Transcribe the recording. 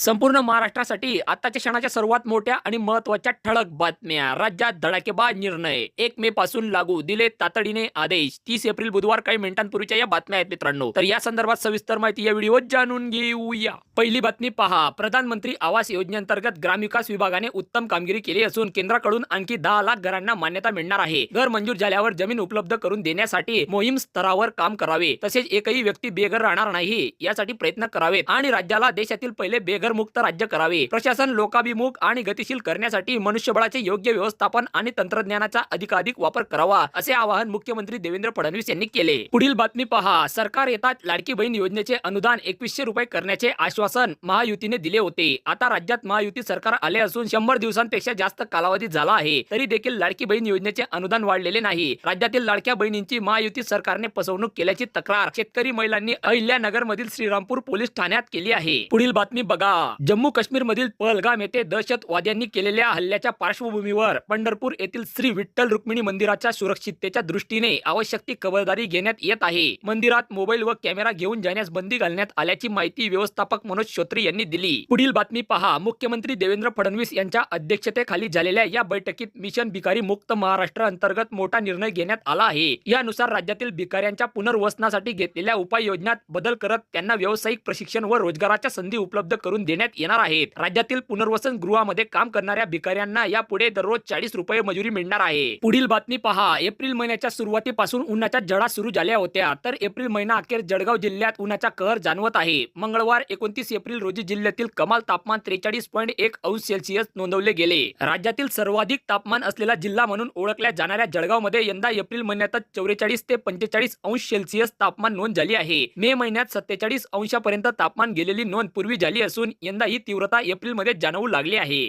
संपूर्ण महाराष्ट्रासाठी आताच्या क्षणाच्या सर्वात मोठ्या आणि महत्त्वाच्या ठळक बातम्या. राज्यात धडाकेबाज निर्णय. एक मे पासून लागू दिले तातडीने आदेश. तीस एप्रिल बुधवार काही मिनिटांपूर्वीच्या या बातम्या आहेत मित्रांनो. तर या संदर्भात सविस्तर माहिती या व्हिडिओत जाणून घेऊया. पहिली बातमी पहा. प्रधानमंत्री आवास योजनेअंतर्गत ग्रामविकास विभागाने उत्तम कामगिरी केली असून केंद्राकडून आणखी दहा लाख घरांना मान्यता मिळणार आहे. घर मंजूर झाल्यावर जमीन उपलब्ध करून देण्यासाठी मोहीम स्तरावर काम करावे. तसेच एकही व्यक्ती बेघर राहणार नाही यासाठी प्रयत्न करावेत आणि राज्याला देशातील पहिले बेघर मुक्त राज्य करावे. प्रशासन लोकाभिमुख आणि गतिशील करण्यासाठी मनुष्यबळाचे योग्य व्यवस्थापन आणि तंत्रज्ञानाचा अधिकाधिक वापर करावा असे आवाहन मुख्यमंत्री देवेंद्र फडणवीस यांनी केले. पुढील बातमी पहा. सरकार येतात लाडकी बहीण योजनेचे अनुदान एकवीसशे रुपये करण्याचे आश्वासन महायुतीने दिले होते. आता राज्यात महायुती सरकार आले असून शंभर दिवसांपेक्षा जास्त कालावधी झाला आहे. तरी देखील लाडकी बहीण योजनेचे अनुदान वाढलेले नाही. राज्यातील लाडक्या बहिणींची महायुती सरकारने फसवणूक केल्याची तक्रार शेतकरी महिलांनी अहिल्यानगर मधील श्रीरामपूर पोलीस ठाण्यात केली आहे. पुढील बातमी बघा. जम्मू काश्मीर मधील पहलगाम येथे दहशतवाद्यांनी केलेल्या हल्ल्याच्या पार्श्वभूमीवर पंढरपूर येथील श्री विठ्ठल रुक्मिणी मंदिराच्या सुरक्षिततेच्या दृष्टीने आवश्यक ती खबरदारी घेण्यात येत आहे. मंदिरात मोबाईल व कॅमेरा घेऊन जाण्यास बंदी घालण्यात आल्याची माहिती व्यवस्थापक मनोज श्रोत्री यांनी दिली. पुढील बातमी पहा. मुख्यमंत्री देवेंद्र फडणवीस यांच्या अध्यक्षतेखाली झालेल्या या बैठकीत मिशन भिकारी मुक्त महाराष्ट्र अंतर्गत मोठा निर्णय घेण्यात आला आहे. यानुसार राज्यातील भिकाऱ्यांच्या पुनर्वसनासाठी घेतलेल्या उपाययोजनात बदल करत त्यांना व्यावसायिक प्रशिक्षण व रोजगाराच्या संधी उपलब्ध करून देण्यात येणार आहेत. राज्यातील पुनर्वसन गृहामध्ये काम करणाऱ्या भिकाऱ्यांना यापुढे दररोज चाळीस रुपये मजुरी मिळणार आहे. पुढील बातमी पहा. एप्रिल महिन्याच्या सुरुवातीपासून उन्हाच्या झळा सुरू झाल्या होत्या. तर एप्रिल महिना अखेर जळगाव जिल्ह्यात उन्हाचा कहर जाणवत आहे. मंगळवार एकोणतीस एप्रिल रोजी जिल्ह्यातील कमाल तापमान त्रेचाळीस पॉईंट एक अंश सेल्सिअस नोंदवले गेले. राज्यातील सर्वाधिक तापमान असलेला जिल्हा म्हणून ओळखल्या जाणाऱ्या जळगावमध्ये यंदा एप्रिल महिन्यातच चौवेचाळीस ते पंचेचाळीस अंश सेल्सिअस तापमान नोंद झाली आहे. मे महिन्यात सत्तेचाळीस अंशापर्यंत तापमान गेलेली नोंद पूर्वी झाली असून यंदा ही तीव्रता एप्रिलमध्ये जाणवू लागली आहे.